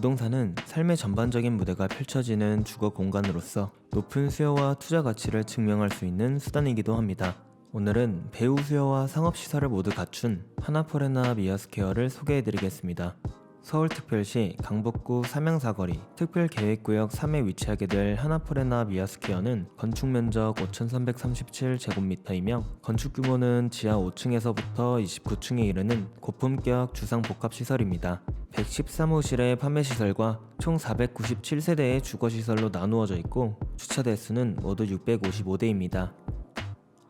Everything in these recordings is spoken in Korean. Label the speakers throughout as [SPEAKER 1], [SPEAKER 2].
[SPEAKER 1] 부동산은 삶의 전반적인 무대가 펼쳐지는 주거 공간으로서 높은 수요와 투자 가치를 증명할 수 있는 수단이기도 합니다. 오늘은 배우 수요와 상업 시설을 모두 갖춘 하나포레나 미아스퀘어를 소개해드리겠습니다. 서울특별시 강북구 삼양사거리 특별계획구역 3에 위치하게 될 하나포레나 미아스퀘어는 건축 면적 5,337제곱미터이며 건축 규모는 지하 5층에서부터 29층에 이르는 고품격 주상복합시설입니다. 113호실의 판매시설과 총 497세대의 주거시설로 나누어져 있고 주차 대수는 모두 655대입니다.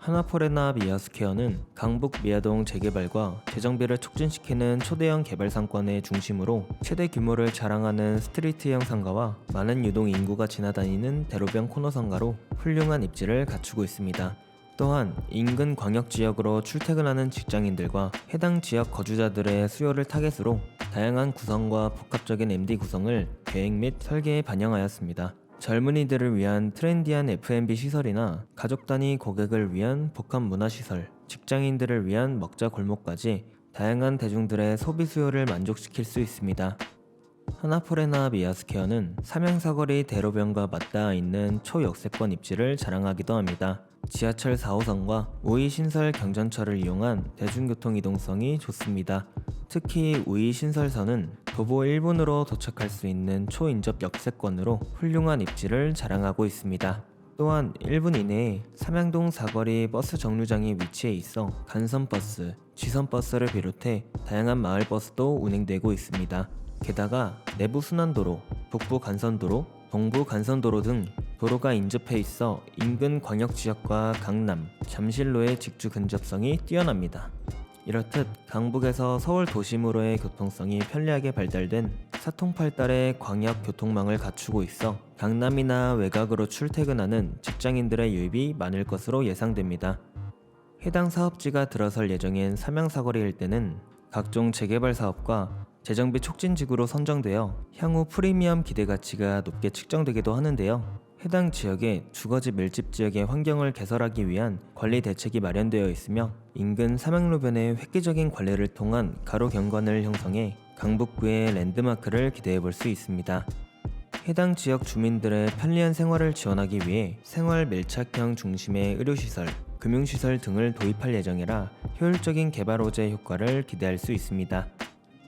[SPEAKER 1] 하나포레나 미아스퀘어는 강북 미아동 재개발과 재정비를 촉진시키는 초대형 개발 상권의 중심으로 최대 규모를 자랑하는 스트리트형 상가와 많은 유동 인구가 지나다니는 대로변 코너 상가로 훌륭한 입지를 갖추고 있습니다. 또한 인근 광역 지역으로 출퇴근하는 직장인들과 해당 지역 거주자들의 수요를 타겟으로 다양한 구성과 복합적인 MD 구성을 계획 및 설계에 반영하였습니다. 젊은이들을 위한 트렌디한 F&B 시설이나 가족 단위 고객을 위한 복합 문화 시설, 직장인들을 위한 먹자 골목까지 다양한 대중들의 소비 수요를 만족시킬 수 있습니다. 하나포레나 미아스퀘어는 삼양사거리 대로변과 맞닿아 있는 초역세권 입지를 자랑하기도 합니다. 지하철 4호선과 우이신설 경전철을 이용한 대중교통 이동성이 좋습니다. 특히 우이 신설선은 도보 1분으로 도착할 수 있는 초인접 역세권으로 훌륭한 입지를 자랑하고 있습니다. 또한 1분 이내에 삼양동 사거리 버스 정류장이 위치해 있어 간선버스, 지선버스를 비롯해 다양한 마을버스도 운행되고 있습니다. 게다가 내부 순환도로, 북부 간선도로, 동부 간선도로 등 도로가 인접해 있어 인근 광역 지역과 강남, 잠실로의 직주 근접성이 뛰어납니다. 이렇듯 강북에서 서울 도심으로의 교통성이 편리하게 발달된 사통팔달의 광역 교통망을 갖추고 있어 강남이나 외곽으로 출퇴근하는 직장인들의 유입이 많을 것으로 예상됩니다. 해당 사업지가 들어설 예정인 삼양사거리 일대는 각종 재개발 사업과 재정비 촉진지구로 선정되어 향후 프리미엄 기대 가치가 높게 측정되기도 하는데요. 해당 지역의 주거지 밀집 지역의 환경을 개설하기 위한 관리 대책이 마련되어 있으며 인근 삼양로변의 획기적인 관리를 통한 가로 경관을 형성해 강북구의 랜드마크를 기대해 볼 수 있습니다. 해당 지역 주민들의 편리한 생활을 지원하기 위해 생활 밀착형 중심의 의료시설, 금융시설 등을 도입할 예정이라 효율적인 개발 호재 효과를 기대할 수 있습니다.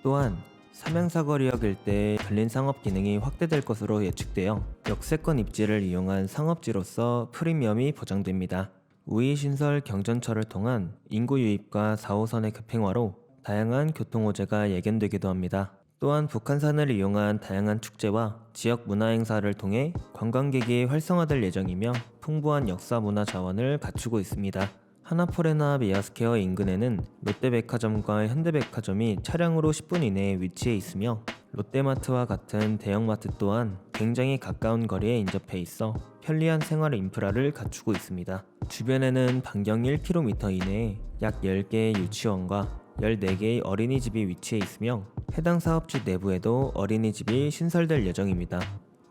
[SPEAKER 1] 또한 삼양사거리역 일대의 근린 상업 기능이 확대될 것으로 예측되어 역세권 입지를 이용한 상업지로서 프리미엄이 보장됩니다. 우이 신설 경전철을 통한 인구 유입과 4호선의 급행화로 다양한 교통 호재가 예견되기도 합니다. 또한 북한산을 이용한 다양한 축제와 지역 문화 행사를 통해 관광객이 활성화될 예정이며 풍부한 역사 문화 자원을 갖추고 있습니다. 하나포레나 미아스케어 인근에는 롯데백화점과 현대백화점이 차량으로 10분 이내에 위치해 있으며 롯데마트와 같은 대형마트 또한 굉장히 가까운 거리에 인접해 있어 편리한 생활 인프라를 갖추고 있습니다. 주변에는 반경 1km 이내에 약 10개의 유치원과 14개의 어린이집이 위치해 있으며 해당 사업지 내부에도 어린이집이 신설될 예정입니다.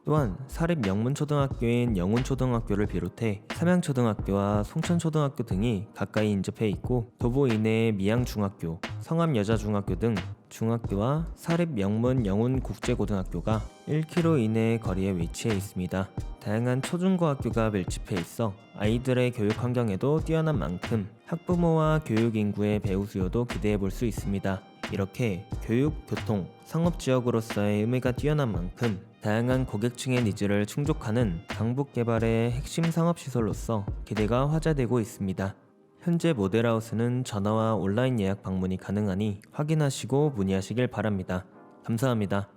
[SPEAKER 1] 또한 사립 명문초등학교인 영훈초등학교를 비롯해 삼양초등학교와 송천초등학교 등이 가까이 인접해 있고 도보 이내의 미양중학교, 성암여자중학교 등 중학교와 사립 명문 영훈 국제고등학교가 1km 이내의 거리에 위치해 있습니다. 다양한 초중고학교가 밀집해 있어 아이들의 교육 환경에도 뛰어난 만큼 학부모와 교육 인구의 배우 수요도 기대해 볼 수 있습니다. 이렇게 교육, 교통, 상업 지역으로서의 의미가 뛰어난 만큼 다양한 고객층의 니즈를 충족하는 강북 개발의 핵심 상업 시설로서 기대가 화제되고 있습니다. 현재 모델하우스는 전화와 온라인 예약 방문이 가능하니 확인하시고 문의하시길 바랍니다. 감사합니다.